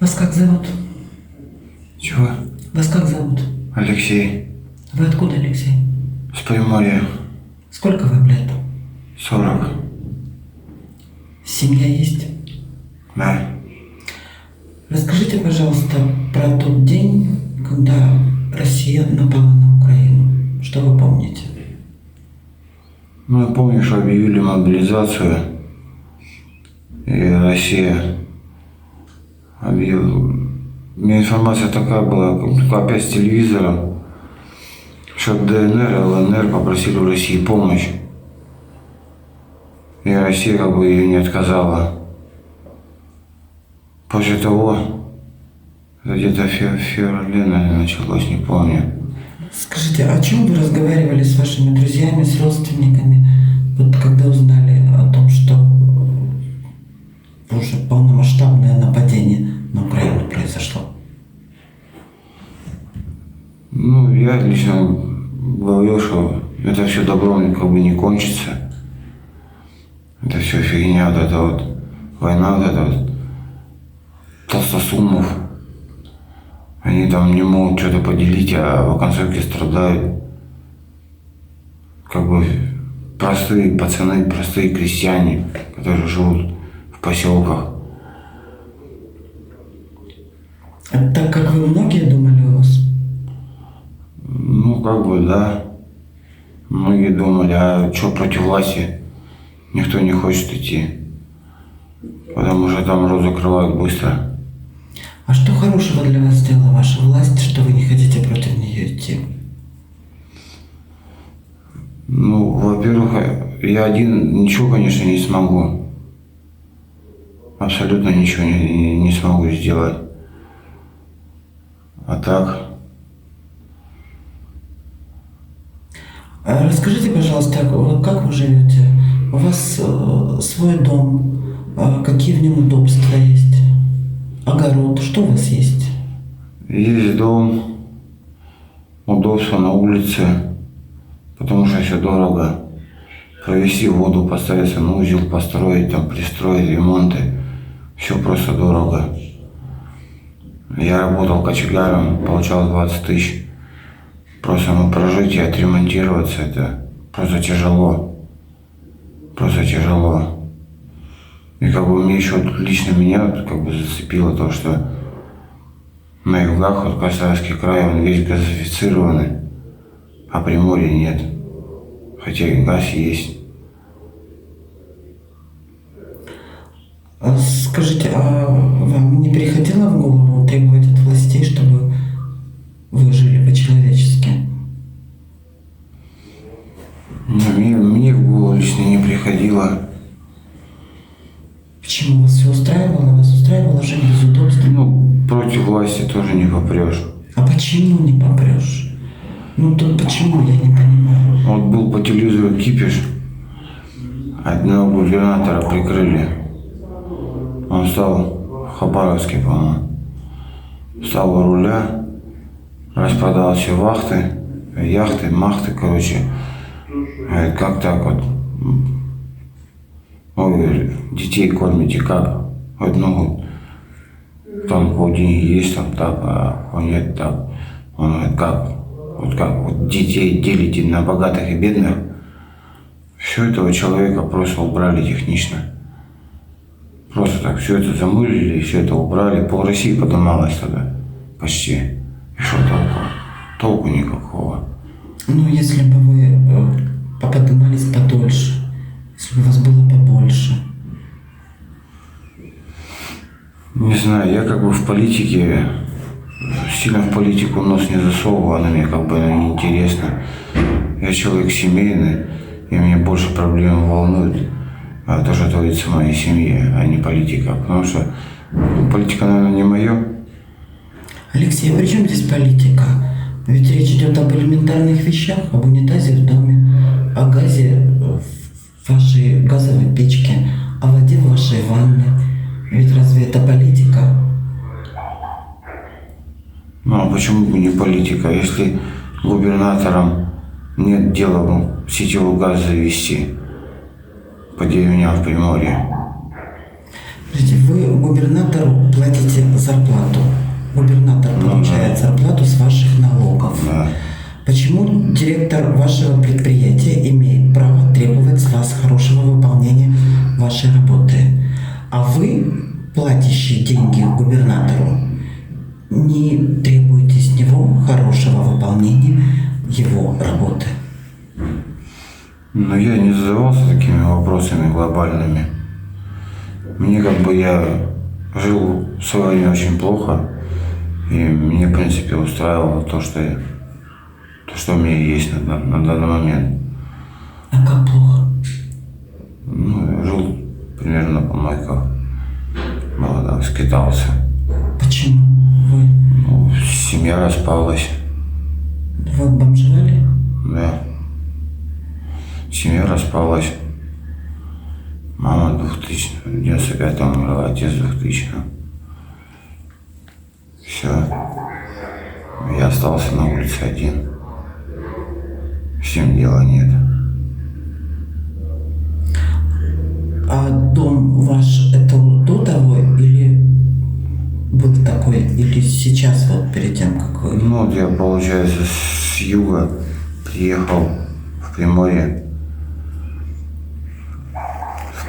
Вас как зовут? Чего? Вас как зовут? Алексей. Вы откуда, Алексей? С Приморья. Сколько вам лет? 40. Семья есть? Да. Расскажите, пожалуйста, про тот день, когда Россия напала на Украину. Что вы помните? Ну, я помню, что объявили мобилизацию. И Россия. У меня информация такая была, опять с телевизора, что ДНР и ЛНР попросили у России помощь. И Россия как бы ее не отказала. После того, где-то в фе- в феврале, наверное, началось, не помню. Скажите, о чем вы разговаривали с вашими друзьями, с родственниками, вот когда узнали о том, что уже полномасштабное нападение на Украину произошло? Ну, я лично говорил, что это все добром как бы не кончится. Это все фигня, вот эта вот война, вот эта вот толстосумов. Они там не могут что-то поделить, а в оконцовке страдают. Как бы простые пацаны, простые крестьяне, которые живут в поселках. А так как вы многие думали у вас? Ну, как бы, да. Многие думали, а что против власти? Никто не хочет идти. Потому что там рот закрывают быстро. А что хорошего для вас сделала ваша власть, что вы не хотите против нее идти? Ну, во-первых, я один ничего, конечно, не смогу. Абсолютно ничего не, не- не смогу сделать. А так, А Расскажите, пожалуйста, а как вы живете? У вас э, свой дом, А какие в нем удобства есть? Огород, что у вас есть? есть дом, удобство на улице, потому что все дорого. Провести воду, поставить санузел, построить, там, пристроить, ремонты. Все просто дорого. Я работал кочегаром, получал 20 тысяч. Просто ну, прожить и отремонтироваться, это просто тяжело. Просто тяжело. И как бы мне еще лично меня как бы зацепило то, что на югах, вот Красноярский край, он весь газифицированный, а Приморья нет. Хотя и газ есть. А Скажите, а вам не приходило в голову требовать от властей, чтобы вы жили по-человечески? Но Мне, мне в голову лично не приходило. Почему вас все устраивало? Вас устраивало жить без удобств? Ну, против власти тоже не попрешь. А почему не попрешь? Ну тут почему, я не понимаю. Вот был по телевизору кипиш, одного губернатора прикрыли. Он стал в Хабаровске, по-моему. Стал у руля, распродал все вахты, яхты, махты, короче. Говорит, как так вот? Ой, говорит, детей кормите как? Говорит, ну, вот, там вот деньги есть, там так, а вот нет так. Он говорит, как? Вот как? Вот детей делите на богатых и бедных. Все этого человека просто убрали технично. Просто так все это замылили, все это убрали. Пол России поднималось тогда почти. И что толку? Толку никакого. Ну, если бы вы э, поподнимались подольше, если бы вас было побольше. Не знаю, я как бы в политике, сильно в политику нос не засовываю, она мне как бы не интересна. Я человек семейный, и меня больше проблем волнует то, что творится в моей семье, а не политика. Потому что ну, политика, наверное, не мое. Алексей, а при чем здесь политика? Ведь речь идет об элементарных вещах, об унитазе в доме, о газе в вашей газовой печке, о воде в вашей ванне. Ведь разве это политика? Ну а почему бы не политика? Если губернаторам нет дела ну, сетевой газ завести по деревням в Приморье. Вы губернатору платите зарплату. Губернатор Ну получает да. зарплату с ваших налогов. Да. Почему директор вашего предприятия имеет право требовать с вас хорошего выполнения вашей работы, а вы, платящие деньги губернатору, не требуете с него хорошего выполнения его работы? Но я не задавался такими вопросами глобальными. Мне как бы я жил в свое время очень плохо, и мне, в принципе, устраивало то, что я, то, что у меня есть на, на- на данный момент. А как плохо? Ну, я жил примерно на помойках. Мало там скитался. Почему? Вы, Ну, семья распалась, вы Семья распалась. Мама 2000, в 95 умерла, отец 2000. Все. Я остался на улице один. Всем дела нет. А дом ваш это до того или был такой, или сейчас вот перед тем, как вы... Ну, вот я, получается, с юга приехал в Приморье.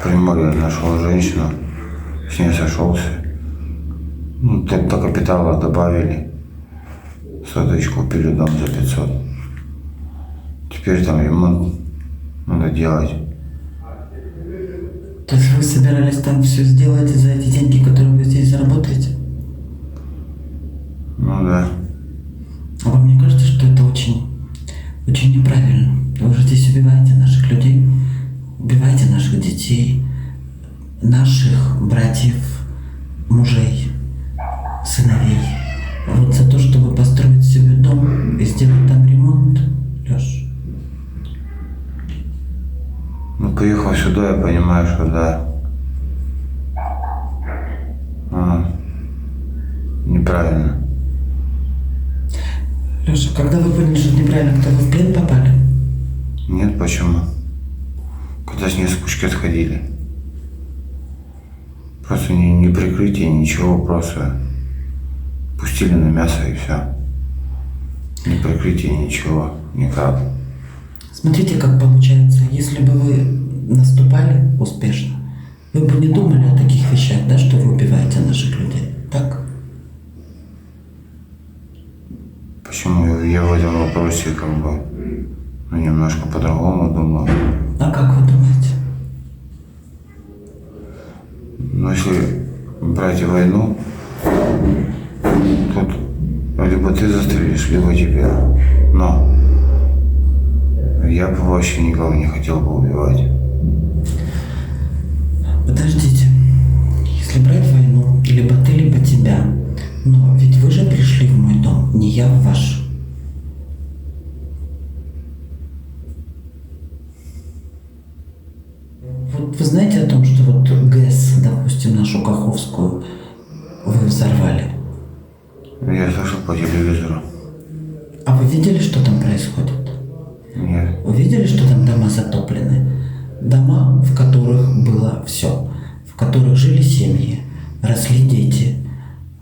Приморье нашел женщину, с ней сошелся. Ну, до капитала добавили. Соточь купили дом за 500. Теперь там ремонт надо делать. То есть вы собирались там все сделать за эти деньги, которые вы здесь заработаете? Ну да. А вам не кажется, что это очень, очень неправильно? Вы же здесь убиваете наших людей, убиваете наших детей, наших братьев, мужей, сыновей. Вот за то, чтобы построить себе дом и сделать там ремонт, Леш, Ну, приехал сюда, я понимаю, что да. А, неправильно. Леша, когда вы поняли, что неправильно, когда вы в плен попали? Нет, почему? Когда с ней с кучки отходили. Просто не, не прикрытие, ничего, просто пустили на мясо и все. Не прикрытие, ничего, никак. Смотрите, как получается, если бы вы наступали успешно, вы бы не думали о таких вещах, да, что вы убиваете наших людей, так? Почему я в этом вопросе как бы ну, немножко по-другому думаю. А как вы думаете? Но если брать войну, тут либо ты застрелишь, либо тебя. Но я бы вообще никого не хотел бы убивать. Подождите, если брать войну, либо ты, либо тебя, но ведь вы же пришли в мой дом, не я в ваш. По телевизору. А вы видели, что там происходит? Нет. Вы видели, что там дома затоплены? Дома, в которых было все. В которых жили семьи, росли дети.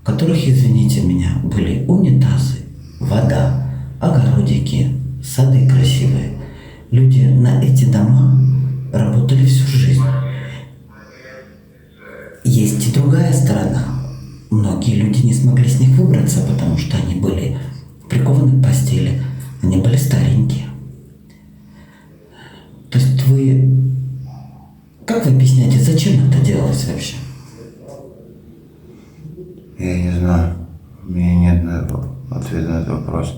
В которых, извините меня, были унитазы, вода, огородики, сады красивые. Люди на эти дома работали всю жизнь. Есть и другая сторона. Многие люди не смогли с них выбраться, потому что они были прикованы к постели. Они были старенькие. То есть вы... Как вы объясняете, зачем это делалось вообще? Я не знаю. У меня нет на ответа на этот вопрос.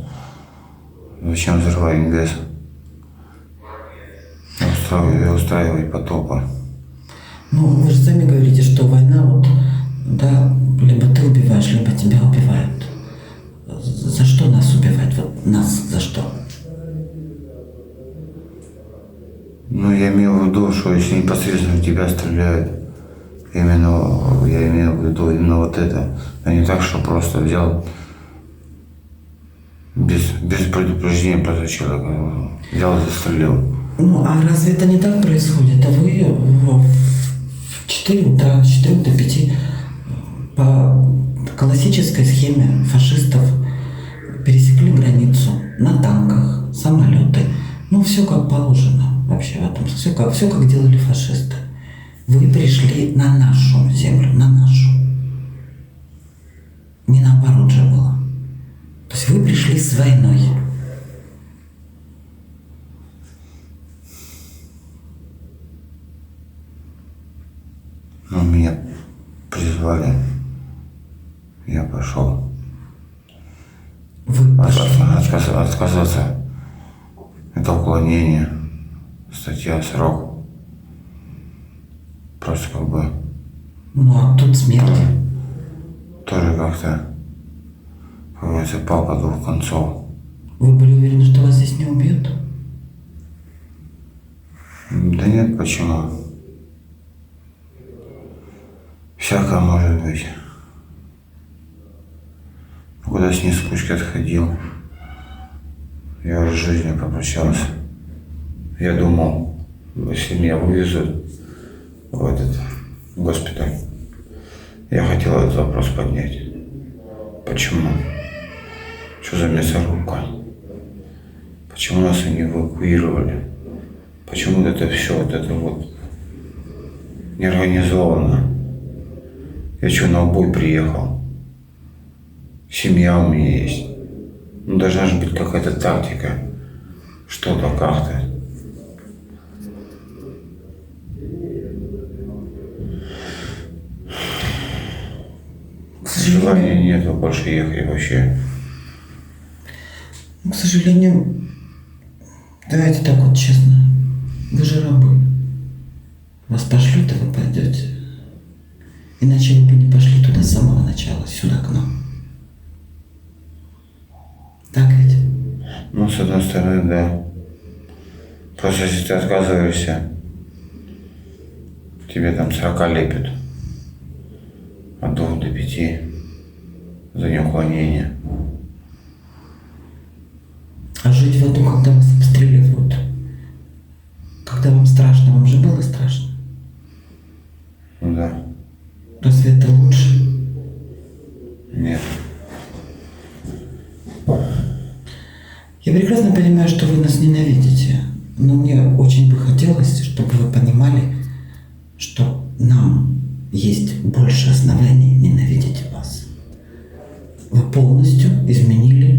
Зачем взрывать ГЭС? Устраивать, устраивать потопы. Ну, вы же сами говорите, что война вот, да, нас за что? Ну, я имел в виду, что если непосредственно в тебя стреляют, именно, я имею в виду именно вот это, а не так, что просто взял без, без предупреждения просто человека, взял и застрелил. Ну, а разве это не так происходит? А вы в в 4 утра, с 4 до 5 по классической схеме фашистов пересекли границу на танках, самолеты. Ну, все как положено вообще в этом. Все как, все как делали фашисты. Вы пришли на нашу землю, на нашу. Не наоборот же было. То есть вы пришли с войной. Ну, меня призвали. Я пошел. Отказ- отказаться. Это уклонение. Статья, срок. Просто как бы Ну, а тут смерть. тоже как-то, как говорится, папа двух концов. Вы были уверены, что вас здесь не убьют? Да нет, почему? Всякое может быть. Куда с ней с отходил. Я уже с жизнью попрощался. Я думал, если меня вывезут в этот госпиталь, я хотел этот вопрос поднять. Почему? Что за мясорубка? Почему нас не эвакуировали? Почему это все, вот это вот неорганизовано? Я что, на убой приехал? Семья у меня есть. Ну, должна же быть какая-то тактика. Что-то как-то. Желания нету больше ехать вообще. к сожалению, давайте так вот честно. Вы же рабы. Вас пошлют, и вы пойдете. Иначе вы бы не пошли туда с самого начала, сюда к нам. Так ведь? Ну, с одной стороны, да. Просто если ты отказываешься, тебе там 40 лепят. От двух до пяти за неуклонение. А жить в аду, когда вас обстреливают, прекрасно понимаю, что вы нас ненавидите, но мне очень бы хотелось, чтобы вы понимали, что нам есть больше оснований ненавидеть вас. Вы полностью изменили